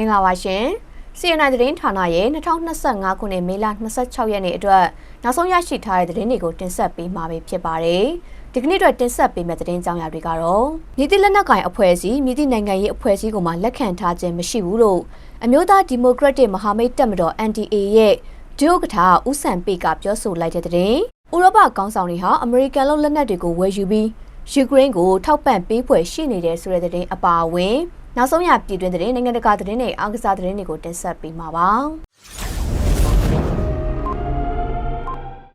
င်္ဂလာပါရှင်။ CNN သတင်းဌာနရဲ့2025ခုနှစ်မေလ26ရက်နေ့အတွက်နောက်ဆုံးရရှိထားတဲ့သတင်းတွေကိုတင်ဆက်ပေးမှာဖြစ်ပါတယ်။ဒီကနေ့အတွက်တင်ဆက်ပေးမယ့်သတင်းကြောင်းရာတွေကတော့မြစ်တိလက်နက်ကင်အဖွဲ့အစည်းမြစ်တိနိုင်ငံရေးအဖွဲ့အစည်းကိုမှလက်ခံထားခြင်းမရှိဘူးလို့အမျိုးသားဒီမိုကရက်တစ်မဟာမိတ်တပ်မတော် NDA ရဲ့ဒုဥက္ကဋ္ဌဦးစံပေကပြောဆိုလိုက်တဲ့သတင်း။ဥရောပကောင်းဆောင်တွေဟာအမေရိကန်လုံလက်နက်တွေကိုဝယ်ယူပြီးယူကရိန်းကိုထောက်ပံ့ပေးဖွယ်ရှိနေတဲ့ဆိုတဲ့သတင်းအပါအဝင် နောက်ဆုံးရပြည်တွင်းသတင်းနိုင်ငံတကာသတင်းတွေအားကစားသတင်းတွေကိုတင်ဆက်ပေးမှာပါ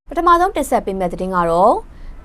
ပထမဆုံးတင်ဆက်ပေးမယ့်သတင်းကတော့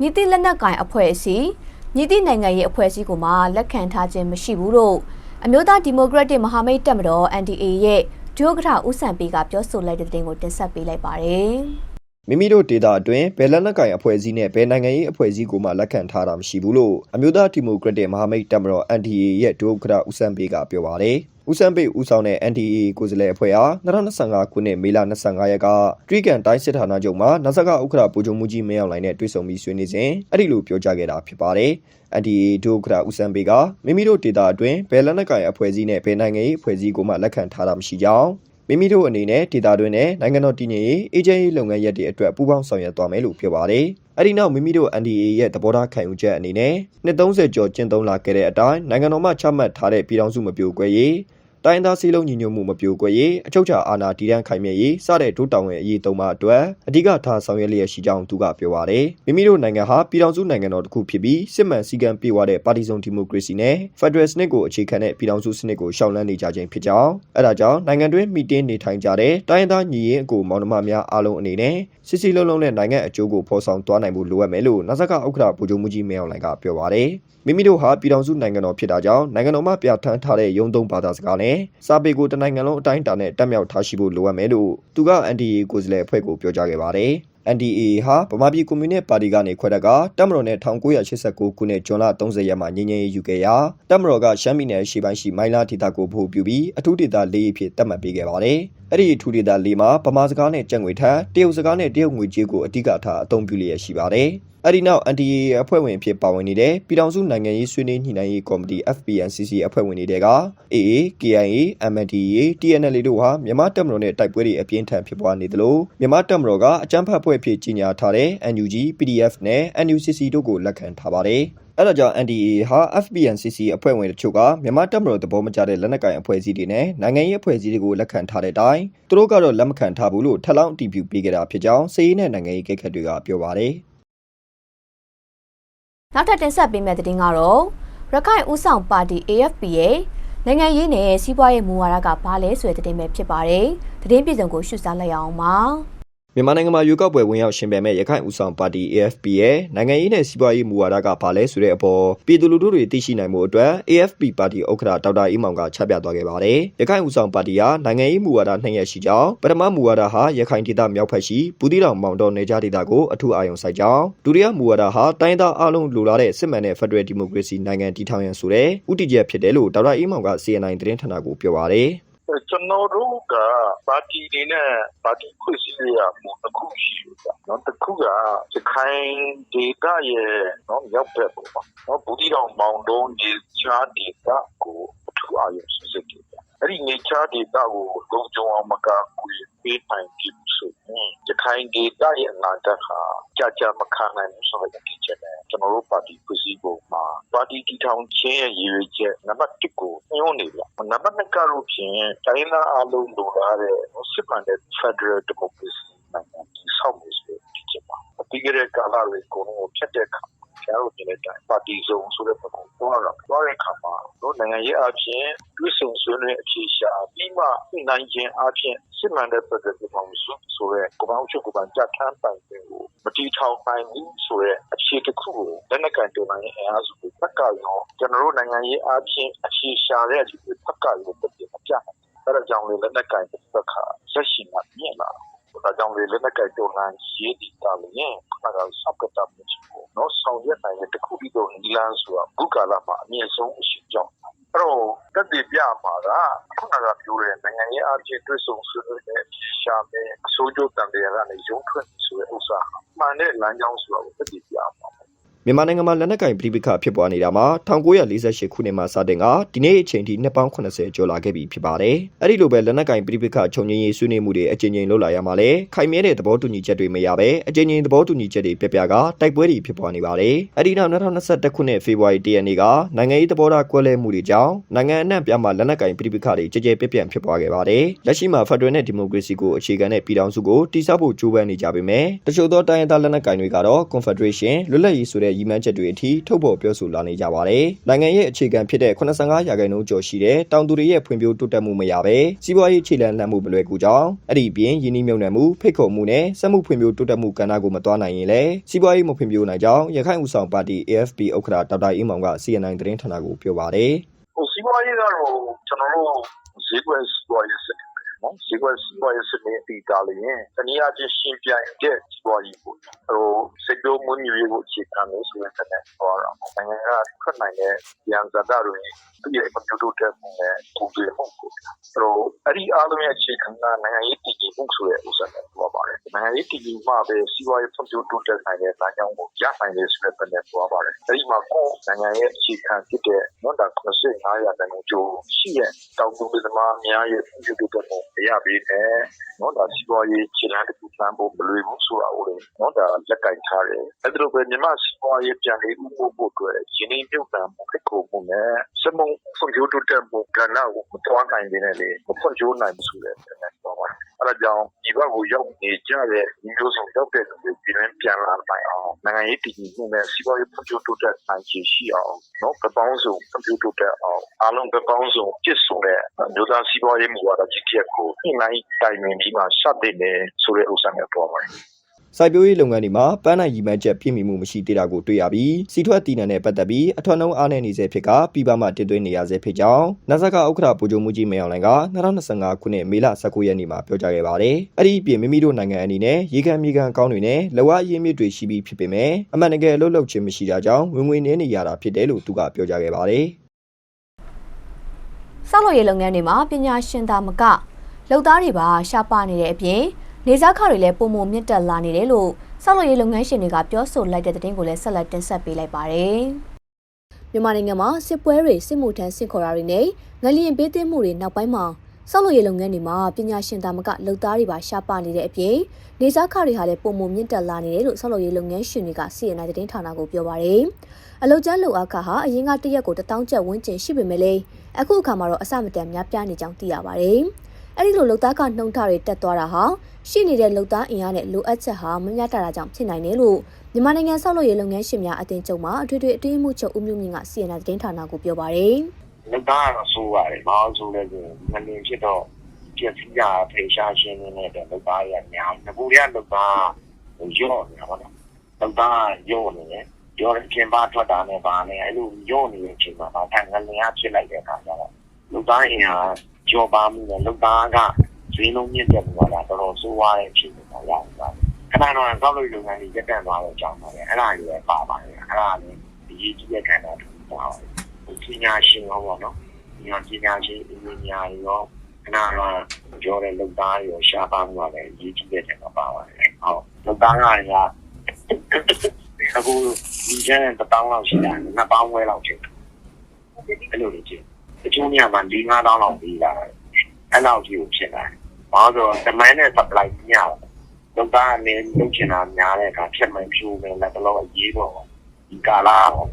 မြစ်တိလက်နက်ကင်အဖွဲ့အစည်းမြစ်တိနိုင်ငံရေးအဖွဲ့အစည်းကိုမှလက်ခံထားခြင်းမရှိဘူးလို့အမျိုးသားဒီမိုကရက်တစ်မဟာမိတ်တပ်မတော် NDA ရဲ့ဒုဥက္ကဋ္ဌဦးစံပေကပြောဆိုလိုက်တဲ့သတင်းကိုတင်ဆက်ပေးလိုက်ပါတယ် မိမိတို့ဒေတာအတွင်းဘယ်လက်နက်ကင်အဖွဲ့အစည်းနဲ့ဘယ်နိုင်ငံရေးအဖွဲ့အစည်းကိုမှလက်ခံထားတာမရှိဘူးလို့အမျိုးသားဒီမိုကရက်တစ်မဟာမိတ်တပ်မတော် NDA ရဲ့ဒုဥက္ကဋ္ဌဦးစံပေကပြောပါတယ်။ဦးစံပေဦးဆောင်တဲ့ NDA ကိုယ်စားလှယ်အဖွဲ့ဟာ2025ခုနှစ်မေလ25ရက်ကတြိကန်တိုင်းစစ်ဌာနချုပ်မှာနာဆကဥက္ကဋ္ဌပူဂျုံမှုကြီးမင်းအောင်လှိုင်နဲ့တွေ့ဆုံပြီးဆွေးနွေးစဉ်အဲ့ဒီလိုပြောကြားခဲ့တာဖြစ်ပါတယ်။ NDA ဒုဥက္ကဋ္ဌဦးစံပေကမိမိတို့ဒေတာအတွင်းဘယ်လက်နက်ကင်အဖွဲ့အစည်းနဲ့ဘယ်နိုင်ငံရေးအဖွဲ့အစည်းကိုမှလက်ခံထားတာမရှိကြောင်း မိမိတို့အနေနဲ့ဒေတာတွင်နဲ့နိုင်ငံတော်တည်ငြိမ်ရေးအေဂျင့်ရေးလုပ်ငန်းရပ်တွေအတွက်ပူးပေါင်းဆောင်ရွက်သွားမယ်လို့ပြောပါတယ်။အဲဒီနောက်မိမိတို့ NDA ရဲ့သဘောထားခံယူချက်အနေနဲ့နှစ်30ကျော်ကျင့်သုံးလာခဲ့တဲ့အတိုင်းနိုင်ငံတော်မှချမှတ်ထားတဲ့ပြည်ထောင်စုမပြိုကွဲရေး တိုင်းသားစည်းလုံးညီညွတ်မှုမပြိုကွဲရေးအချုပ်ချာအာဏာတည်တံ့ခိုင်မြဲရေးစတဲ့ဒုတောင်ဝင်အရေးသုံးပါအတွက်အဓိကထားဆောင်ရွက်လျက်ရှိကြောင်းသူကပြောပါတယ်မိမိတို့နိုင်ငံဟာပြည်ထောင်စုနိုင်ငံတော်တစ်ခုဖြစ်ပြီးစစ်မှန်စည်းကမ်းပြေဝတဲ့ပါတီစုံဒီမိုကရေစီနဲ့ဖက်ဒရယ်စနစ်ကိုအခြေခံတဲ့ပြည်ထောင်စုစနစ်ကိုရှောင်လန်းနေကြခြင်းဖြစ်ကြောင်းအဲဒါကြောင့်နိုင်ငံတွင်းမိတင်းနေထိုင်ကြတဲ့တိုင်းသားညီရင်အကိုမောင်နှမများအားလုံးအနေနဲ့ စစ်စီလုံးလုံးနဲ့နိုင်ငံအကျိုးကိုဖော်ဆောင်သွားနိုင်ဖို့လိုအပ်မယ်လို့နာဇကဥက္ကဋ္ဌဗိုလ်ချုပ်မှုကြီးမင်းအောင်လှိုင်ကပြောပါတယ်မိမိတို့ဟာပြည်ထောင်စုနိုင်ငံတော်ဖြစ်တာကြောင့်နိုင်ငံတော်မှပြဋ္ဌာန်းထားတဲ့ရုံးသုံးဘာသာစကားနဲ့စာပေကိုတနိုင်ငံလုံးအတိုင်းအတာနဲ့တက်မြောက်ထားရှိဖို့လိုအပ်မယ်လို့သူက NDA ကိုယ်စားလှယ်အဖွဲ့ကိုပြောကြားခဲ့ပါတယ်။ NDA ဟာဗမာပြည်ကွန်မြူနစ်ပါတီကနေခွဲတက်ကတပ်မတော်နဲ့1989ခုနှစ်ဇွန်လ30ရက်မှာငြိမ်းချမ်းရေးယူခဲ့ရာတပ်မတော်ကရှမ်းပြည်နယ်ရှေ့ပိုင်းရှိမိုင်းလာဒေသကိုဗဟိုပြုပြီးအထူးဒေသ၄အဖြစ်သတ်မှတ်ပေးခဲ့ပါတယ်။အဲ့ဒီအထူးဒေသ၄မှာဗမာစကားနဲ့ကြံ့ငွေထက်တရုတ်စကားနဲ့တရုတ်ငွေကြေးကိုအဓိကထားအသုံးပြုလျက်ရှိပါတယ်။ အဲ့ဒီနောက် NDA အဖွဲ့ဝင်အဖြစ်ပါဝင်နေတဲ့ပြည်ထောင်စုနိုင်ငံရေးဆွေးနွေးညှိနှိုင်းရေးကော်မတီ FPNCC အဖွဲ့ဝင်တွေက AA, KIA, MNDAA, TNL တို့ဟာမြန်မာတပ်မတော်နဲ့တိုက်ပွဲတွေအပြင်းထန်ဖြစ်ပွားနေသလိုမြန်မာတပ်မတော်ကအကြမ်းဖက်အဖွဲ့အဖြစ်ကြီးညာထားတဲ့ NUG, PDF နဲ့ NUCC တို့ကိုလက်ခံထားပါတယ်။အဲဒါကြောင့် NDA ဟာ FPNCC အဖွဲ့ဝင်တချို့ကမြန်မာတပ်မတော်သဘောမကျတဲ့လက်နက်ကိုင်အဖွဲ့အစည်းတွေနဲ့နိုင်ငံရေးအဖွဲ့အစည်းတွေကိုလက်ခံထားတဲ့အတိုင်းသူတို့ကတော့လက်မခံထားဘူးလို့ထပ်လောင်းအတည်ပြုပေးခဲ့တာဖြစ်ကြောင်းစစ်ရေးနဲ့နိုင်ငံရေးကိစ္စတွေကပြောပါတယ်။ နောက်ထပ်တင်ဆက်ပေးမယ့်သတင်းကတော့ရခိုင်ဦးဆောင်ပါတီ AFP ရဲ့နိုင်ငံရေးနဲ့စီးပွားရေးမူဝါဒကဘာလဲဆိုတဲ့သတင်းပဲဖြစ်ပါတယ်။သတင်းပြည်စုံကိုရှုစားလိုက်အောင်ပါ။ မြန်မာနိုင်ငံမှာရွေးကောက်ပွဲဝင်ရောက်ရှင်ပြိုင်မဲ့ရခိုင်ဦးဆောင်ပါတီ AFP ရဲ့နိုင်ငံရေးနဲ့စီးပွားရေးမူဝါဒကဘာလဲဆိုတဲ့အပေါ်ပြည်သူလူထုတွေသိရှိနိုင်မှုအတွက် AFP ပါတီဥက္ကဋ္ဌဒေါက်တာအီမောင်ကချပြသွားခဲ့ပါတယ်။ရခိုင်ဦးဆောင်ပါတီဟာနိုင်ငံရေးမူဝါဒနှစ်ရပ်ရှိကြောင်းပထမမူဝါဒဟာရခိုင်ဒေသမြောက်ဖက်ရှိဘူးသီးတောင်မောင်တော်နေကြားဒေသကိုအထူးအာရုံစိုက်ကြောင်းဒုတိယမူဝါဒဟာတိုင်းသားအလုံးလိုလားတဲ့စစ်မှန်တဲ့ဖက်ဒရယ်ဒီမိုကရေစီနိုင်ငံတည်ထောင်ရန်ဆိုတဲ့ဥတီချက်ဖြစ်တယ်လို့ဒေါက်တာအီမောင်က CNN သတင်းဌာနကိုပြောပါတယ်။ ကျွန်တော်တို့ကပါတီတွေနဲ့ပါတီဖွဲ့စည်းရမှုတစ်ခုရှိတယ်။နော်တစ်ခုကစခိုင်းဒေတာရဲ့နော်ရောက်တဲ့ပုံပါ။နော်ဘူဒီတော်မောင်တုံးဒီချာဒေတာကိုအထူးအယုံစစ်စစ်တယ်။ အဲ့ဒီနေချာဒေတာကို လုံခြုံအောင် မကကူပေးနိုင်ပြီဆိုရင်စခိုင်းဒေတာရဲ့ အနာဂတ်ဟာ ကြာကြာမခံနိုင်ဘူးဆိုတဲ့ချက်နဲ့ ကျွန်တော်တို့ပါတီ ဖွဲ့စည်းပုံမှာ ပါတီတည်ထောင်ခြင်းရဲ့ ရည်ရွယ်ချက် နံပါတ်1ကို ညွှန်းနေပြီ။နံပါတ်2ကတော့ဖြင့် တိုင်းသားအလုံး လိုလားတဲ့ စစ်မှန်တဲ့ Federal Democracy နိုင်ငံကြီးဆောက်မှုဆိုတဲ့ချက်ပါ ပြီးကြတဲ့ကာလတွေကို ဖြတ်တဲ့အခါ ကျွန်တော်တို့လည်းတိုင်းပါတီစုံဆိုတဲ့ပုံကိုတော့တော့တဲ့အခါမှာတို့နိုင်ငံရေးအပြင်တွစ်ဆုံဆွေးနွေးအခြေရှာပြီးမှနိုင်ခြင်းအပြင်စစ်မှန်တဲ့ Federal Democracy ဆိုတဲ့ကမ္ဘာ့ချုပ်ကမ္ဘာကြက်ထမ်းပိုင်တဲ့ကိုမတီထောင်နိုင်ဘူးဆိုတဲ့အခြေတစ်ခုကိုလက်နက်ကန်တော်နိုင်အင်အားစုတွေဖက်ကရောကျွန်တော်တို့နိုင်ငံရေးအပြင်အခြေရှာတဲ့ဒီဖက်ကရောတပြည့်မပြတ်အဲဒါကြောင့်လေလက်နက်ကင်တစ်ဖက်ကဆက်ရှိမှမြင်လာဒါကြောင့်လေလက်နက်ကင်တော်နိုင်ရေးဒီတာလျင်ခါတော့စပ်ကတာမြချကို နော်ဆောင်ရွက်နိုင်တဲ့တခုပြီးတော့နီလန်းဆိုတာဘုကာလမှာအမြင့်ဆုံးအရှိကြောင်းအဲ့တော့တက်တည်ပြမှာကခုနကပြောတဲ့နိုင်ငံရေးအဖြစ်တွေ့ဆုံဆွေးနွေးတဲ့ရှာမယ်အစိုးရတန်တရားကနေရုံးထွက်ဆိုတဲ့ဥစ္စာမှန်တဲ့လမ်းကြောင်းဆိုတာကိုတက်တည်ပြမှာ မြန်မာနိုင်ငံမှာလက်နက်ကင်ပြည်ပခဖြစ်ပွားနေတာမှာ1948ခုနှစ်မှာစတင်ကဒီနေ့အချိန်ထိနှစ်ပေါင်း80ကျော်လာခဲ့ပြီဖြစ်ပါတယ်။အဲ့ဒီလိုပဲလက်နက်ကင်ပြည်ပခချုပ်ငြိမ်းရေးဆွေးနွေးမှုတွေအကြိမ်ကြိမ်လုပ်လာရမှာလဲခိုင်မြဲတဲ့သဘောတူညီချက်တွေမရဘဲအကြိမ်ကြိမ်သဘောတူညီချက်တွေပြပြကတိုက်ပွဲတွေဖြစ်ပွားနေပါတယ်။အဲ့ဒီနောက်2021ခုနှစ်ဖေဖော်ဝါရီလရက်နေ့ကနိုင်ငံရေးသဘောထားကွဲလွဲမှုတွေကြောင့်နိုင်ငံအနှံ့ပြားမှာလက်နက်ကင်ပြည်ပခတွေကြဲကြဲပြန့်ပြန့်ဖြစ်ပွားခဲ့ပါတယ်။လက်ရှိမှာဖက်ဒရယ်နဲ့ဒီမိုကရေစီကိုအခြေခံတဲ့ပြည်ထောင်စုကိုတည်ဆောက်ဖို့ကြိုးပမ်းနေကြပေမဲ့တချို့သောတိုင်းရင်းသားလက်နက်ကင်တွေကတော့ Confederation လွတ်လပ်ရေးဆိုတဲ့ရည်မှန်းချက်တွေအထိထုတ်ဖော်ပြောဆိုလာနေကြပါတယ်။နိုင်ငံရဲ့အခြေခံဖြစ်တဲ့85ရာခိုင်နှုန်းကျော်ရှိတဲ့တောင်သူတွေရဲ့ဖွံ့ဖြိုးတိုးတက်မှုမရဘဲစီးပွားရေးခြေလှမ်းလှမ်းမှုမလွယ်ကူကြောင်းအဲ့ဒီအပြင်ယင်းနှိမ့်မြုံနယ်မှုဖိတ်ခေါ်မှုနဲ့စက်မှုဖွံ့ဖြိုးတိုးတက်မှုကဏ္ဍကိုမတွားနိုင်ရင်လည်းစီးပွားရေးမဖွံ့ဖြိုးနိုင်ကြောင်းရခိုင်ဦးဆောင်ပါတီ AFP ဥက္ကဋ္ဌဒေါက်တာအင်းမောင်က CNN သတင်းဌာနကိုပြောပါတယ်ဟိုစီးပွားရေးကတော့ကျွန်တော်တို့ဈေးကွက်စီးပွားရေးစနစ်ပဲ နော်ဈေးကွက်စီးပွားရေးစနစ်တည်တာလျင်တနည်းအားဖြင့်ရှင်းပြတဲ့စီးပွားရေးပေါ့ဟိုစိတ်လုံးမွေးမြူရေးကိုအခြေခံလို့ဆိုရင်လည်းဟောတာပေါ့နိုင်ငံကထွက်နိုင်တဲ့ရန်ဇာတာတွေသူ့ရဲ့အမျိုးတို့တဲ့ပုံနဲ့ပုံတွေမှုကိုဟိုအဲ့ဒီအားလုံးရဲ့အခြေခံကနိုင်ငံရေးတည်ကြည်မှုဆိုတဲ့ဥစ္စာနဲ့ပြောပါတယ် နိုင်ငံရေးတည်ကြည်မှပဲစီးပွားရေးဖွံ့ဖြိုးတိုးတက်နိုင်တဲ့လမ်းကြောင်းကိုရနိုင်တယ်ဆိုတဲ့ပုံနဲ့ပြောပါတယ်အဲ့ဒီမှာကိုနိုင်ငံရဲ့အခြေခံဖြစ်တဲ့နော်ဒါ95ရာခိုင်နှုန်းကျော်ရှိတဲ့တောင်သူတွေသမားများရဲ့ဖွံ့ဖြိုးတိုးတက်မှုမရပေးနဲ့နော်ဒါစီးပွားရေးခြေလှမ်းတစ်ခုပန်းဖို့မလွယ်ဘူးဆိုတာကိုလည်းနော်ဒါလက်ကင်ထားတယ်အဲ့ဒါလိုပဲမြန်မာစီးပွားရေးပြန်လည်ဥပဖို့အတွက်ရင်းနှီးမြှုပ်နှံမှုတစ်ခုမှုနဲ့စမုံဖွံ့ဖြိုးတိုးတက်မှုကဏ္ဍကိုမတွားနိုင်တဲ့လေမဖွံ့ဖြိုးနိုင်ဘူးဆိုတဲ့ပုံနဲ့ပြောပါတယ် အဲ့ဒါကြောင့်ဒီဘက်ကိုရောက်နေကြတဲ့ဒီမျိုးစုံရောက်တဲ့လူတွေပြန်ပြန်လာနိုင်အောင်နိုင်ငံရေးတည်ငြိမ်မှုနဲ့စီးပွားရေးဖွံ့ဖြိုးတိုးတက်နိုင်ခြေရှိအောင်နော်ပပောင်းစုံဖွံ့ဖြိုးတိုးတက်အောင်အားလုံးပပောင်းစုံပြည့်စုံတဲ့မျိုးသားစီးပွားရေးမူဝါဒကြီးတစ်ခုညှိနှိုင်းတိုင်ပင်ပြီးမှစတင်နေဆိုတဲ့ဥစ္စာနဲ့ပေါ်ပါတယ် စိုက်ပျိုးရေးလုပ်ငန်းတွေမှာပန်းနိုင်ရည်မှန်းချက်ပြည့်မီမှုမရှိသေးတာကိုတွေ့ရပြီးစီထွက်တည်နှံတဲ့ပတ်သက်ပြီးအထွတ်နှုံးအားနည်းနေစေဖြစ်ကပြည်ပမှတင်သွင်းနေရစေဖြစ်ကြောင်းနဇကဥက္ကဋ္ဌဗိုလ်ချုပ်မှုကြီးမင်းအောင်လှိုင်က2025ခုနှစ်မေလ19ရက်နေ့မှာပြောကြားခဲ့ပါတယ်။အဲ့ဒီအပြင်မိမိတို့နိုင်ငံအနေနဲ့ရေကန်မြေကန်ကောင်းတွေနဲ့လဝအရင်းမြစ်တွေရှိပြီးဖြစ်ပေမဲ့အမှန်တကယ်လှုပ်လှုပ်ခြင်းမရှိတာကြောင့်ဝင်ငွေနည်းနေရတာဖြစ်တယ်လို့သူကပြောကြားခဲ့ပါတယ်။ဆောက်လုပ်ရေးလုပ်ငန်းတွေမှာပညာရှင်သာမကလုပ်သားတွေပါရှားပါနေတဲ့အပြင် နေစားခတွေလည်းပုံမမြင့်တက်လာနေတယ်လို့ဆောက်လုပ်ရေးလုပ်ငန်းရှင်တွေကပြောဆိုလိုက်တဲ့သတင်းကိုလည်းဆက်လက်တင်ဆက်ပေးလိုက်ပါတယ်။မြန်မာနိုင်ငံမှာစစ်ပွဲတွေစစ်မှုထမ်းစစ်ခေါ်တာတွေနဲ့ငလျင်ပေးသွင်းမှုတွေနောက်ပိုင်းမှာဆောက်လုပ်ရေးလုပ်ငန်းတွေမှာပညာရှင်သာမကလုပ်သားတွေပါရှားပါနေတဲ့အပြင်နေစားခတွေဟာလည်းပုံမမြင့်တက်လာနေတယ်လို့ဆောက်လုပ်ရေးလုပ်ငန်းရှင်တွေက CNN သတင်းဌာနကိုပြောပါတယ်။အလုပ်ကျန်းလုပ်အားခဟာအရင်ကတစ်ရက်ကို1000ကျပ်ဝန်းကျင်ရှိပေမဲ့လည်းအခုအခါမှာတော့အဆမတန်များပြားနေကြောင်းသိရပါတယ်။ အဲဒီလိုလုပ်သားကနှုံထားတွေတက်သွားတာဟာရှိနေတဲ့လုပ်သားအင်အားနဲ့လိုအပ်ချက်ဟာမမျှတတာကြောင့်ဖြစ်နိုင်တယ်လို့မြန်မာနိုင်ငံဆောက်လုပ်ရေးလုပ်ငန်းရှင်များအသင်းချုပ်မှအထွေထွေအတွင်းမှုချုပ်ဦးမျိုးမြင့်က CNN သတင်းဌာနကိုပြောပါတယ်။လောက်သားကတော့ဆိုးပါတယ်ဘာလို့ဆိုလဲဆိုရင်မလင်ဖြစ်တော့ပြည့်စည်တာဖေရှားရှင်းနေတဲ့လောက်သားရများငကူတွေကလောက်သားရော့နေတာပေါ့နော်လောက်သားရော့နေတယ်ရော့တဲ့ပြင်ပထွက်တာနဲ့ပါနေအဲ့လိုရော့နေတဲ့အချိန်မှာဗာထန်ငလင်အားဖြစ်လိုက်တဲ့အခါကျတော့လောက်သားအင်အားကြောပါမှုနဲ့လောက်သားကဈေးနှုန်းမြင့်တက်သွားတာတော်တော်ဆိုးွားတဲ့အချိန်မှာရောက်သွားတယ်ခဏတော့ကောက်လို့လုပ်ငန်းကြီးတက်တက်သွားတော့ကြောင်းပါတယ်အဲ့ဒါကြီးပဲပါပါတယ်အဲ့ဒါလည်းဒီကြီးကြီးတဲ့ခံတာတူပါပါတယ်ပညာရှင်ရောပေါ့နော်ဒီမှာပညာရှင်အင်ဂျင်နီယာတွေရောခဏတော့ပြောတဲ့လုပ်သားတွေရောရှားပါမှုကလည်းအရေးကြီးတဲ့တဲ့မှာပါပါတယ်ဟုတ်လုပ်သားကတွေကအခုဒီကျန်တဲ့တောင်းလောက်ရှိတာနှစ်ပေါင်းဝဲလောက်ဖြစ်တယ်အဲ့လိုလေးဖြစ် တချို့ညမှာ၄-၅တောင်းလောက်ပြီးလာတယ်အဲ့လောက်ကြီးကိုဖြစ်လာတယ်ဘာလို့ဆိုတော့ demand နဲ့ supply ညတယ်လုပ်သားအနေနဲ့လုပ်ချင်တာများတဲ့အခါဖြစ်မှန်ဖြူမယ်လက်တလုံးအရေးတော့ဒီကာလာတော့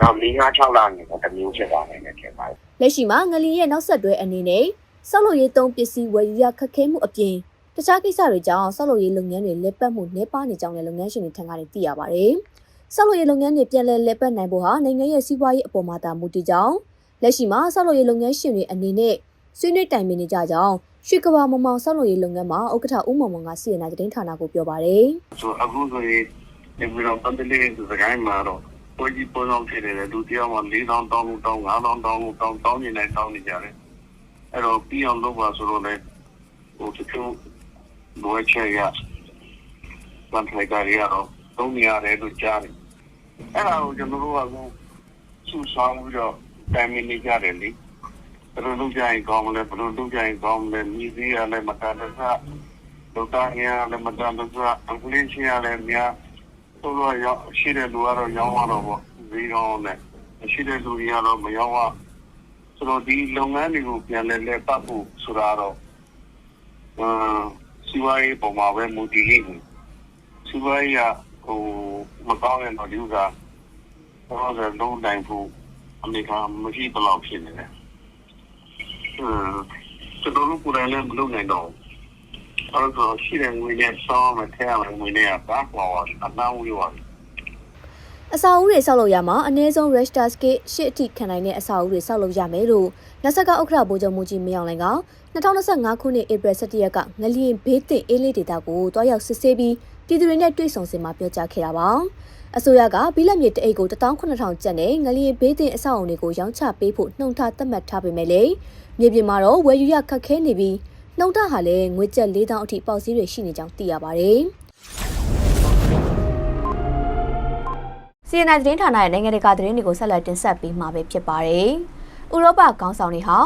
နောက်၄-၅ -6 လနေတော့တစ်မျိုးဖြစ်သွားနိုင်တယ်ဖြစ်ပါတယ်လက်ရှိမှာငလျင်ရဲ့နောက်ဆက်တွဲအနေနဲ့ဆောက်လုပ်ရေးသုံးပစ္စည်းဝယ်ယူရခက်ခဲမှုအပြင်တခြားကိစ္စတွေကြောင့်ဆောက်လုပ်ရေးလုပ်ငန်းတွေလက်ပတ်မှုနှဲပါနေကြောင်းလည်းလုပ်ငန်းရှင်တွေထံကနေသိရပါတယ်။ဆောက်လုပ်ရေးလုပ်ငန်းတွေပြန်လည်လက်ပတ်နိုင်ဖို့ဟာနိုင်ငံရဲ့စီးပွားရေးအပေါ်မှာသာမူတည်ကြောင်း လက်ရှိမှာဆောက်လုပ်ရေးလုပ်ငန်းရှင်တွေအနေနဲ့ဆွေးနွေးတိုင်ပင်နေကြကြောင်းရွှေကဘာမမောင်ဆောက်လုပ်ရေးလုပ်ငန်းမှာဥက္ကဋ္ဌဦးမောင်မောင်ကစီရင်တဲ့သတင်းဌာနကိုပြောပါတယ်ဆိုအခုဆိုရင်ဒီလိုပတ်တလေးစကိုင်းမှာတော့ပေါ်ကြီးပေါ်အောင်ဖြစ်နေတယ်လူတရားမှာ4000တောင်းလို့တောင်း5000တောင်းလို့တောင်းတောင်းနေတိုင်းတောင်းနေကြတယ်အဲ့တော့ပြီးအောင်လုပ်ပါဆိုတော့လေဟိုတချို့လိုအပ်ချက်ရပန်ထိုင်ကြရတော့သုံးနေရတယ်လို့ကြားတယ်အဲ့ဒါကိုကျွန်တော်တို့ကအခုစူဆောင်းပြီးတော့ တိုင်မင်နေကြတယ်လေဘယ်လိုလုပ်ကြရင်ကောင်းမလဲဘယ်လိုလုပ်ကြရင်ကောင်းမလဲမြည်သေးရလဲမတန်တဆဒေါက်တာရလည်းမတန်တော့အင်္ဂလိပ်ရလည်းများဆိုတော့ရောက်ရှိတဲ့လူကတော့ရောင်းရတော့ပေါ့ဈေးကောင်းနဲ့မရှိတဲ့လူတွေကတော့မရောင်းရဆိုတော့ဒီလုပ်ငန်းတွေကိုပြန်လဲလဲပတ်ဖို့ဆိုတာတော့အမ်စီဝိုင်းပုံမှာပဲမူတည်နေတယ်စီဝိုင်းကဟိုမကောင်းတဲ့တော့ဒီဥစ္စာတော့ဆိုလုံးတိုင်းဖို့ အမေကမရှိဘယ်လောက်ဖြစ်နေလဲအမ်ကျွန်တော်တို့ကိုယ်တိုင်လည်းမလုပ်နိုင်တော့ဘူးအဲ့တော့ရှိတဲ့ငွေနဲ့စောင်းမယ်ထဲရမယ်ငွေနဲ့ကဘာကွာဝါအနှောင်းဝေးသွားတယ်အစာအုပ်တွေဆောက်လုပ်ရမှာအနည်းဆုံး register scale ရှစ်အထိခံနိုင်တဲ့အစာအုပ်တွေဆောက်လုပ်ရမယ်လို့နဆက်ကဥက္ကဋ္ဌဗိုလ်ချုပ်မူကြီးမင်းအောင်လှိုင်က2025ခုနှစ်ဧပြီ17ရက်ကငလျင်ဘေးတင်အေးလေးဒေတာကိုတွားရောက်စစ်ဆေးပြီး ပြည်သူတွေနဲ့တွေ့ဆုံစင်မှာပြောကြားခဲ့တာပါအစိုးရကဘီလက်မြေတအိတ်ကို18000ကျပ်နဲ့ငလျင်ဘေးတင်အဆောက်အုံတွေကိုရောင်းချပေးဖို့နှုံထားသတ်မှတ်ထားပေမဲ့လေမြေပြင်မှာတော့ဝယ်ယူရခက်ခဲနေပြီးနှုံထားဟာလည်းငွေကျပ်4000အထိပေါက်စည်းတွေရှိနေကြောင်းသိရပါတယ်။ CNN သတင်းဌာနရဲ့နိုင်ငံတကာသတင်းတွေကိုဆက်လက်တင်ဆက်ပေးမှာပဲဖြစ်ပါတယ်။ဥရောပခေါင်းဆောင်တွေဟာ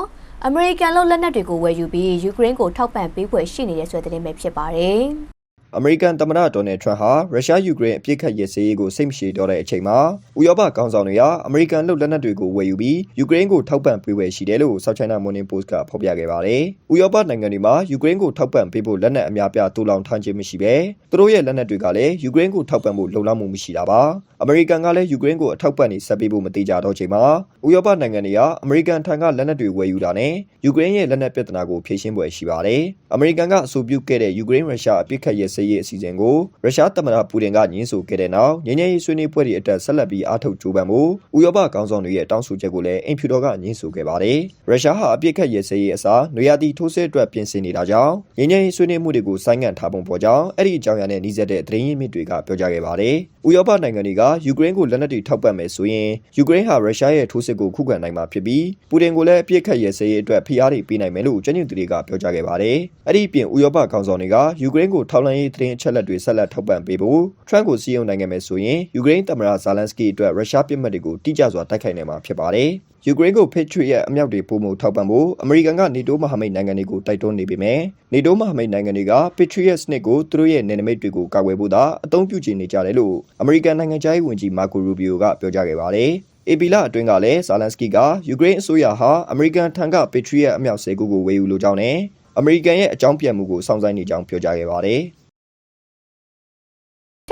အမေရိကန်လုံလက်နက်တွေကိုဝယ်ယူပြီးယူကရိန်းကိုထောက်ပံ့ပေးဖွယ်ရှိနေတဲ့ဆိုတဲ့သတင်းပဲဖြစ်ပါတယ်။ အမေရိကန်သမ္မတဒေါ်နယ်ထရန့်ဟာရုရှားယူကရိန်းအပြစ်ခတ်ရစ်စေးရေးကိုစိတ်မရှိတော့တဲ့အချိန်မှာဥရောပခေါင်းဆောင်တွေဟာအမေရိကန်လှုပ်လက်နက်တွေကိုဝယ်ယူပြီးယူကရိန်းကိုထောက်ပံ့ပေးဝယ်ရှိတယ်လို့ South China Morning Post ကဖော်ပြခဲ့ပါတယ်။ဥရောပနိုင်ငံတွေမှာယူကရိန်းကိုထောက်ပံ့ပေးဖို့လက်နက်အများပြားတူလောင်ထားခြင်းမရှိပဲသူတို့ရဲ့လက်နက်တွေကလည်းယူကရိန်းကိုထောက်ပံ့ဖို့လုံလောက်မှုမရှိတာပါ။အမေရိကန်ကလည်းယူကရိန်းကိုအထောက်ပံ့နေဆက်ပေးဖို့မတိကြတော့ချိန်မှာဥရောပနိုင်ငံတွေကအမေရိကန်ထံကလက်နက်တွေဝယ်ယူတာနဲ့ယူကရိန်းရဲ့လက်နက်ပြဿနာကိုဖြေရှင်းပွဲရှိပါတယ်။အမေရိကန်ကအဆိုပြုခဲ့တဲ့ယူကရိန်းရုရှားအပြစ်ခတ်ရစ်စေးရေးအစီအစဉ်ကိုရုရှားသမ္မတပူတင်ကညှင်းဆိုခဲ့တဲ့နောက်ငြိမ်းချမ်းရေးဆွေးနွေးပွဲတွေအတက်ဆက်လက်ပြီးအားထုတ်ကြိုးပမ်းမှုဥရောပကောင်ဆောင်တွေရဲ့တောင်းဆိုချက်ကိုလည်းအင်ဖြူတော်ကညှင်းဆိုခဲ့ပါတယ်။ရုရှားဟာအပြစ်ခတ်ရစ်စေးရေးအစားနွေရာသီထိုးစစ်အတွက်ပြင်ဆင်နေတာကြောင့်ငြိမ်းချမ်းရေးဆွေးနွေးမှုတွေကိုဆိုင်းငံ့ထားပုံပေါ်ကြောင်းအဲ့ဒီအကြောင်းအရာနဲ့နှီးစပ်တဲ့သတင်းရင်းမြစ်တွေကပြောကြားခဲ့ပါတယ်။ဥရောပနိုင်ငံတွေကယူကရိန်းကိုလက်နက်တွေထောက်ပံ့မယ်ဆိုရင်ယူကရိန်းဟာရုရှားရဲ့ထိုးစစ်ကိုခုခံနိုင်မှာဖြစ်ပြီးပူတင်ကိုလည်းအပြစ်ခတ်ရစ်စေးရေးအတွက်ဖိအားတွေပေးနိုင်မယ်လို့ကျန်းကျင်သူတွေကပြောကြားခဲ့ပါတယ်။အဲ့ဒီအပြင်ဥရောပကောင်ဆောင်တွေကယူကရိန်းကိုထောက်လှမ်းရေးသတင်းအချက်အလက်တွေဆက်လက်ထောက်ပံ့ပေးဖို့ထရန့်ကိုစီးရုံနိုင်ခဲ့မယ်ဆိုရင်ယူကရိန်းသမ္မတဇာလန်စကီအတွက်ရုရှားပြစ်မှတ်တွေကိုတိကျစွာတိုက်ခိုက်နိုင်မှာဖြစ်ပါတယ်။ယူကရိန်းကိုဖိတ်ချွေရဲ့အမြောက်တွေပုံမှုထောက်ပံ့ဖို့အမေရိကန်ကနေတိုးမဟာမိတ်နိုင်ငံတွေကိုတိုက်တွန်းနေပေမဲ့နေတိုးမဟာမိတ်နိုင်ငံတွေက Patriot စနစ်ကိုသူတို့ရဲ့နယ်နိမိတ်တွေကိုကာကွယ်ဖို့သာအသုံးပြုချနေကြတယ်လို့အမေရိကန်နိုင်ငံခြားရေးဝန်ကြီးမာကိုရူဘီယိုကပြောကြားခဲ့ပါတယ်။ AP လအတွင်းကလည်းဇာလန်စကီကယူကရိန်းအစိုးရဟာအမေရိကန်ထံက Patriot အမြောက်၁၀ခုကိုဝယ်ယူလိုကြောင်းနဲ့အမေရိကန်ရဲ့အကြောင်းပြမှုကိုစောင့်ဆိုင်းနေကြောင်းပြောကြားခဲ့ပါတယ်။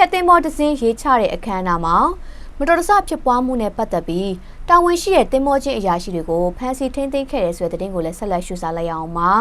ဖြတ်သိမ်းမောတစင်းရေးချတဲ့အခမ်းအနားမှာမတော်တဆဖြစ်ပွားမှုနဲ့ပတ်သက်ပြီးတာဝန်ရှိတဲ့တင်မောချင်းအရာရှိတွေကိုဖမ်းဆီးထိန်းသိမ်းခဲ့တဲ့ဆိုတဲ့သတင်းကိုလည်းဆက်လက်ရှုစားလိုက်အောင်ပါ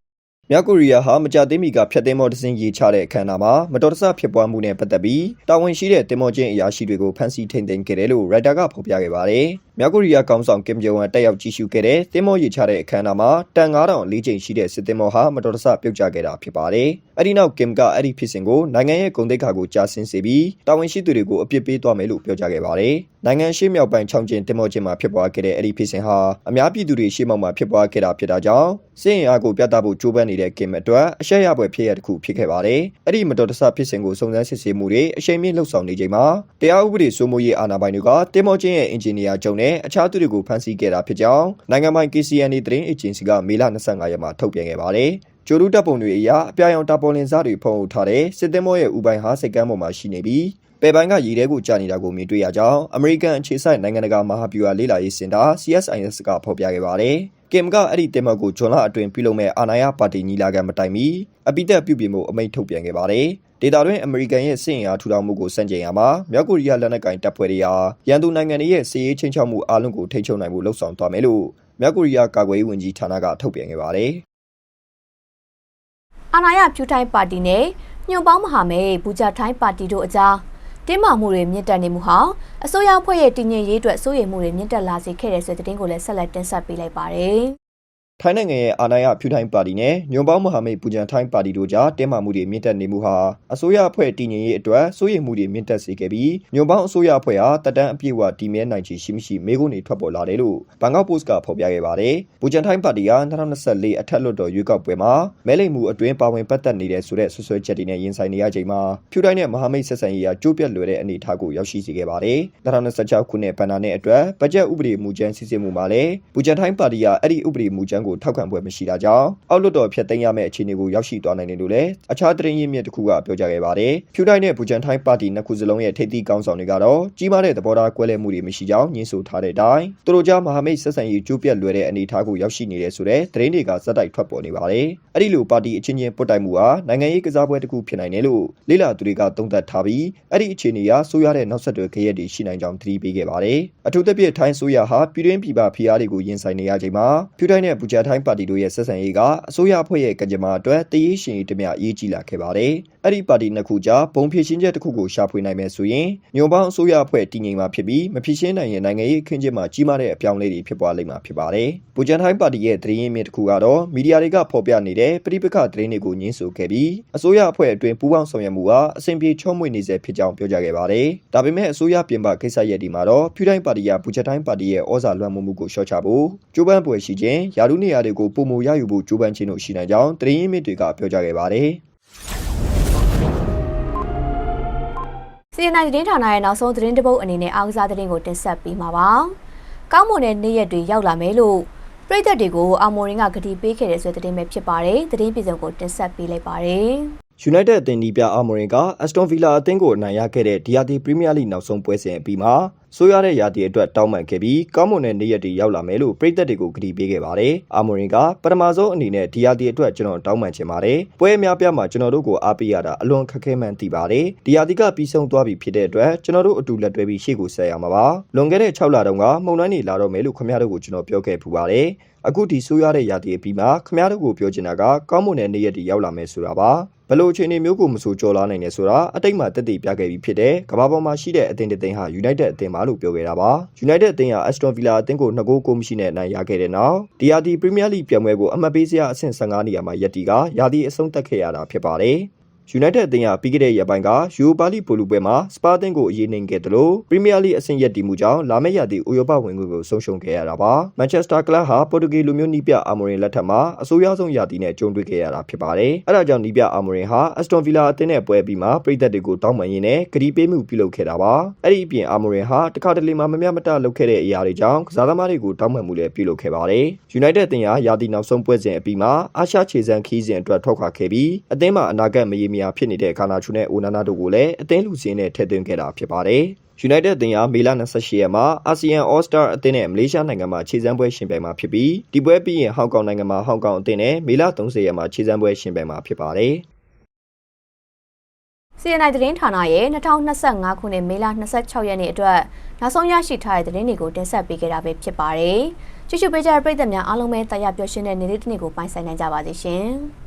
။မြောက်ကိုရီးယားဟာမကြသေးမီကဖျက်သိမ်းမောဒစင်းရေးချတဲ့အခမ်းအနားမှာမတော်တဆဖြစ်ပွားမှုနဲ့ပတ်သက်ပြီးတာဝန်ရှိတဲ့တင်မောချင်းအရာရှိတွေကိုဖမ်းဆီးထိန်းသိမ်းခဲ့တယ်လို့ရိုက်တာကဖော်ပြခဲ့ပါတယ်။မြောက်ကိုရီးယားကောင်ဆောင်ကင်ဂျုံဝမ်တက်ရောက်ကြည့်ရှုခဲ့တဲ့တင်မောရေးချတဲ့အခမ်းအနားမှာတန်9000လေးချိန်ရှိတဲ့စစ်တင်မောဟာမတော်တဆပြုတ်ကျခဲ့တာဖြစ်ပါတယ်။အဲဒီနောက်ကင်ကအဲ့ဒီဖြစ်စဉ်ကိုနိုင်ငံရဲ့ဂုဏ်သိက္ခာကိုကြာဆင်းစေပြီးတာဝန်ရှိသူတွေကိုအပြစ်ပေးသွားမယ်လို့ပြောကြားခဲ့ပါတယ်။နိုင်ငံရှိမြောက်ပိုင်းချောင်းကျင်းတင်မောချင်းမှာဖြစ်ပွားခဲ့တဲ့အဲ့ဒီဖြစ်စဉ်ဟာအများပြည်သူတွေရှေ့မှောက်မှာဖြစ်ပွားခဲ့တာဖြစ်တာကြောင့်စစ်ရင်အားကိုပြသဖို့ကြိုးပမ်းနေတဲ့ကင်အတွက်အရှက်ရပွဲဖြစ်ရတစ်ခုဖြစ်ခဲ့ပါတယ်။အဲ့ဒီမတော်တဆဖြစ်စဉ်ကိုစုံစမ်းစစ်ဆေးမှုတွေအရှိန်မြင့်လှုပ်ဆောင်နေချိန်မှာတရားဥပဒေစိုးမိုးရေးအာဏာပိုင်တွေကတင်မောချင်းရဲ့အင်ဂျင်နီယာချုပ်နဲ့အခြားသူတွေကိုဖမ်းဆီးခဲ့တာဖြစ်ကြောင်းနိုင်ငံပိုင် KCNA သတင်းအေဂျင်စီကမေလ25ရက်မှာထုတ်ပြန်ခဲ့ပါတယ်။ကျိုးတူတပ်ပုံတွေအရအပြာရောင်တာပေါ်လင်စားတွေဖုံးအုပ်ထားတဲ့စစ်သည်မောရဲ့ဥပိုင်ဟာစိတ်ကမ်းပေါ်မှာရှိနေပြီးပယ်ပိုင်းကရေထဲကိုကြာနေတာကိုမြင်တွေ့ရကြောင်းအမေရိကန်အခြေစိုက်နိုင်ငံတကာမဟာဗျူဟာလေ့လာရေးစင်တာ CSIS ကဖော်ပြခဲ့ပါတယ်။ကင်ကအဲ့ဒီတင်မတ်ကိုဂျွန်လအတွင်းပြုလုပ်မဲ့အာဏာရပါတီညီလာခံမတိုင်မီအပိသက်ပြုပြင်မှုအမိန့်ထုတ်ပြန်ခဲ့ပါတယ်။ဒေတာတွင်အမေရိကန်ရဲ့စစ်ရင်အားထူထောင်မှုကိုစန့်ကျင်ရမှာမြောက်ကိုရီးယားလက်နက်ကင်တပ်ဖွဲ့တွေဟာရန်သူနိုင်ငံတွေရဲ့စစ်ရေးချင်းချောက်မှုအလုံးကိုထိန်းချုပ်နိုင်မှုလှုံ့ဆော်သွားမယ်လို့မြောက်ကိုရီးယားကာကွယ်ရေးဝန်ကြီးဌာနကထုတ်ပြန်ခဲ့ပါတယ်။အာဏာရဖြူထိုင်းပါတီနဲ့ညွန့်ပေါင်းမဟာမိတ်ဘူဂျာထိုင်းပါတီတို့အကြားတင်းမာမှုတွေမြင့်တက်နေမှုဟာအစိုးရအဖွဲ့ရဲ့တည်ငြိမ်ရေးအတွက်စိုးရိမ်မှုတွေမြင့်တက်လာစေခဲ့တဲ့ဆိုတဲ့သတင်းကိုလည်းဆက်လက်တင်ဆက်ပေးလိုက်ပါတယ်။ ထိုင်းနိုင်ငံရဲ့ အာဏာရဖြူထိုင်းပါတီနဲ့ ညွန်ပေါင်းမဟာမိတ်ပူဂျန်ထိုင်းပါတီတို့ကြား တင်းမာမှုတွေ မြင့်တက်နေမှုဟာ အစိုးရအဖွဲ့ တည်ငြိမ်ရေးအတွက် စိုးရိမ်မှုတွေ မြင့်တက်စေခဲ့ပြီး ညွန်ပေါင်းအစိုးရအဖွဲ့ဟာတက်တန်းအပြည့်အဝ တည်မြဲနိုင်ချေရှိမရှိ မေးခွန်းတွေ ထွက်ပေါ်လာတယ်လို့ ဘန်ကောက်ပို့စ်က ဖော်ပြခဲ့ပါတယ်။ပူဂျန်ထိုင်းပါတီက2024အထက်လွှတ်တော် ရွေးကောက်ပွဲမှာ မဲလိမ်မှုအတွင်း ပါဝင်ပတ်သက်နေတဲ့ဆိုတဲ့ဆွဆွဲချက်တွေနဲ့ ရင်ဆိုင်နေရချိန်မှာဖြူထိုင်းနဲ့ မဟာမိတ်ဆက်ဆံရေးဟာ ကျိုးပြတ်လွယ်တဲ့ အနေအထားကို ရောက်ရှိစေခဲ့ပါတယ်။2026ခုနှစ် ဘဏ္ဍာနှစ်အတွက် ဘတ်ဂျက်ဥပဒေမူကြမ်းစီစဉ်မှုမှာလည်းပူဂျန်ထိုင်းပါတီကအဲ့ဒီ ဥပဒေမူကြမ်းကိုထောက်ခံပွဲမရှိတာကြောင့်အောက်လွှတ်တော်ဖျက်သိမ်းရမယ့်အခြေအနေကိုရောက်ရှိသွားနိုင်တယ်လို့လည်းအခြားသတင်းရင်းမြစ်တစ်ခုကပြောကြားခဲ့ပါတယ်။ဖြူတိုင်းနဲ့ဘူဂျန်ထိုင်းပါတီနှစ်ခုစလုံးရဲ့ထိပ်သီးကောင်းဆောင်တွေကတော့ကြီးမားတဲ့သဘောထားကွဲလွဲမှုတွေမရှိကြောင်းညှင်းဆိုထားတဲ့အတိုင်းသူတို့ကြားမဟာမိတ်ဆက်ဆံရေးကျိုးပြတ်လွယ်တဲ့အနေအထားကိုရောက်ရှိနေတယ်ဆိုတဲ့သတင်းတွေကစက်တိုက်ထွက်ပေါ်နေပါတယ်။အဲ့ဒီလိုပါတီအချင်းချင်းပုတ်တိုက်မှုဟာနိုင်ငံရေးကစားပွဲတစ်ခုဖြစ်နိုင်တယ်လို့လေလာသူတွေကသုံးသပ်ထားပြီးအဲ့ဒီအခြေအနေအရဆိုးရတဲ့နောက်ဆက်တွဲခရက်တွေရှိနိုင်ကြောင်းသတိပေးခဲ့ပါတယ်။အထူးသဖြင့်ထိုင်းဆိုရဟာပြည်တွင်းပြည်ပဖိအားတွေကိုရင်ဆိုင်နေရချိန်မှာဖြူတိုင်းနဲ့ဘူဂျာထိုင်းပါတီတို့ရဲ့ဆက်ဆံရေးကအစိုးရအဖွဲ့ရဲ့ကကြမ္မာအတွက်တည်ရရှင်ရေးတမျှအရေးကြီးလာခဲ့ပါတယ်။ အဲ့ဒီပါတီနှစ်ခုကြားဘုံဖြည့်ရှင်းချက်တစ်ခုကိုရှာဖွေနိုင်မယ်ဆိုရင်ညွန်ပေါင်းအစိုးရအဖွဲ့တည်ငြိမ်မှာဖြစ်ပြီးမဖြည့်ရှင်းနိုင်ရင်နိုင်ငံရေးအခင်းကျင်းမှာကြီးမားတဲ့အပြောင်းအလဲတွေဖြစ်ပွားလိမ့်မှာဖြစ်ပါတယ်။ဘူဂျန်ထိုင်းပါတီရဲ့သတင်းရင်းမြစ်တစ်ခုကတော့မီဒီယာတွေကဖော်ပြနေတဲ့ပြည်ပခသတင်းတွေကိုညှင်းဆိုခဲ့ပြီးအစိုးရအဖွဲ့အတွင်းပူးပေါင်းဆောင်ရွက်မှုဟာအဆင်ပြေချောမွေ့နေစေဖြစ်ကြောင်းပြောကြားခဲ့ပါတယ်။ဒါပေမဲ့အစိုးရပြင်ပကိစ္စရပ်ဒီမှာတော့ဖြူတိုင်းပါတီကဘူဂျန်ထိုင်းပါတီရဲ့ဩဇာလွှမ်းမိုးမှုကိုရှော့ချဖို့ကြိုးပမ်းပွဲရှိခြင်းယာရုနေရာတွေကိုပုံမူရယူဖို့ကြိုးပမ်းခြင်းတို့ရှိနိုင်ကြောင်းသတင်းရင်းမြစ်တွေကပြောကြားခဲ့ပါတယ်။ CNN သတင်းဌာနရဲ့နောက်ဆုံးသတင်းတပုတ်အနေနဲ့အားကစားသတင်းကိုတင်ဆက်ပေးမှာပါ။ကောင်းမွန်တဲ့နေ့ရက်တွေရောက်လာမယ်လို့ပြည်သက်တွေကိုအာမော်ရင်ကဂတိပေးခဲ့တဲ့ဆိုတဲ့သတင်းပဲဖြစ်ပါတယ်။သတင်းပြည်စုံကိုတင်ဆက်ပေးလိုက်ပါတယ်။ United အသင်းဒီပြအာမော်ရင်က Aston Villa အသင်းကိုအနိုင်ရခဲ့တဲ့ဒီယာတီပရီးမီးယားလိနောက်ဆုံးပွဲစဉ်အပြီးမှာ ဆိုးရတဲ့ရာသီအတွက်တောင်းပန်ခဲ့ပြီးကောင်းမွန်တဲ့နေ့ရက်တွေရောက်လာမယ်လို့ပြည်သက်တွေကိုကတိပေးခဲ့ပါတယ်။အာမော်ရင်ကပထမဆုံးအနေနဲ့ဒီယာတီအတွက်ကျွန်တော်တောင်းပန်ချင်ပါတယ်။ပွဲအများပြားမှာကျွန်တော်တို့ကိုအားပေးရတာအလွန်ခက်ခဲမှန်းသိပါတယ်။ဒီယာတီကပြီးဆုံးသွားပြီဖြစ်တဲ့အတွက်ကျွန်တော်တို့အတူလက်တွဲပြီးရှေ့ကိုဆက်ရမှာပါ။လွန်ခဲ့တဲ့6လတုန်းကမှုန်တိုင်းနေလာတော့မယ်လို့ခင်ဗျားတို့ကိုကျွန်တော်ပြောခဲ့ပူပါတယ်။အခုဒီဆိုးရတဲ့ရာသီအပြီးမှာခင်ဗျားတို့ကိုပြောချင်တာကကောင်းမွန်တဲ့နေ့ရက်တွေရောက်လာမယ်ဆိုတာပါဘလို့အခြေအနေမျိုးကိုမဆိုကြော်လာနိုင်နေဆိုတာအတိတ်မှာတက်တည်ပြခဲ့ပြီးဖြစ်တဲ့ကမ္ဘာပေါ်မှာရှိတဲ့အသင်းတစ်သင်းဟာ United အသင်းပါလို့ပြောခဲ့တာပါ United အသင်းဟာ Aston Villa အသင်းကို2ဂိုးကိုမရှိနဲ့အနိုင်ရခဲ့တဲ့နောက် DRT Premier League ပြိုင်ပွဲကိုအမှတ်ပေးစရာအဆင့်15နေရာမှာရပ်တီကရာသီအဆုံးသတ်ခဲ့ရတာဖြစ်ပါတယ် United အသင်းကပြီးခဲ့တဲ့ရက်ပိုင်းက Europa League ပိုလူပွဲမှာစပါးအသင်းကိုအရေးနှိမ်ခဲ့တယ်လို့ Premier League အဆင့်ရက်တည်မှုကြောင့်လာမယ့်ရာသီဥရောပဝင်ခွင့်ကိုဆုံးရှုံးခဲ့ရတာပါ။ Manchester Club ဟာပေါ်တူဂီလူမျိုးနီးပြအာမိုရင်လက်ထက်မှာအဆိုးရွားဆုံးရာသီနဲ့ကြုံတွေ့ခဲ့ရတာဖြစ်ပါတယ်။အဲဒါကြောင့်နီးပြအာမိုရင်ဟာ Aston Villa အသင်းနဲ့ပွဲပြီးမှပြည်သက်တွေကိုတောင်းပန်ရင်းနဲ့ဂရီပေးမှုပြုလုပ်ခဲ့တာပါ။အဲ့ဒီအပြင်အာမိုရင်ဟာတခါတလေမှမမျှမတလုပ်ခဲ့တဲ့အရာတွေကြောင့်ကစားသမားတွေကိုတောင်းပန်မှုလည်းပြုလုပ်ခဲ့ပါတယ်။ United အသင်းဟာရာသီနောက်ဆုံးပွဲစဉ်အပြီးမှာအာရှခြေစံခီးစဉ်အတွက်ထွက်ခွာခဲ့ပြီးအသင်းမှာအနာဂတ်မရေမရာဖြစ်နေတဲ့ခါနာချူနဲ့အိုနာနာတို့ကိုလည်းအသင်းလူစင်းနဲ့ထည့်သွင်းခဲ့တာဖြစ်ပါတယ်။ United အသင်းဟာမေလ28ရက်မှာအာဆီယံ All Star အသင်းနဲ့မလေးရှားနိုင်ငံမှာခြေစမ်းပွဲရှင်ပြိုင်မှာဖြစ်ပြီးဒီပွဲပြီးရင်ဟောင်ကောင်နိုင်ငံမှာဟောင်ကောင်အသင်းနဲ့မေလ30ရက်မှာခြေစမ်းပွဲရှင်ပြိုင်မှာဖြစ်ပါတယ်။ CNI သတင်းဌာနရဲ့2025ခုနှစ်မေလ26ရက်နေ့အတွက်နောက်ဆုံးရရှိထားတဲ့သတင်းတွေကိုတင်ဆက်ပေးခဲ့တာပဲဖြစ်ပါတယ်။ကြည့်ရှုပေးကြတဲ့ပရိသတ်များအားလုံးပဲတရားပျော်ရွှင်တဲ့နေ့လေးတစ်နေ့ကိုပိုင်ဆိုင်နိုင်ကြပါစေရှင်။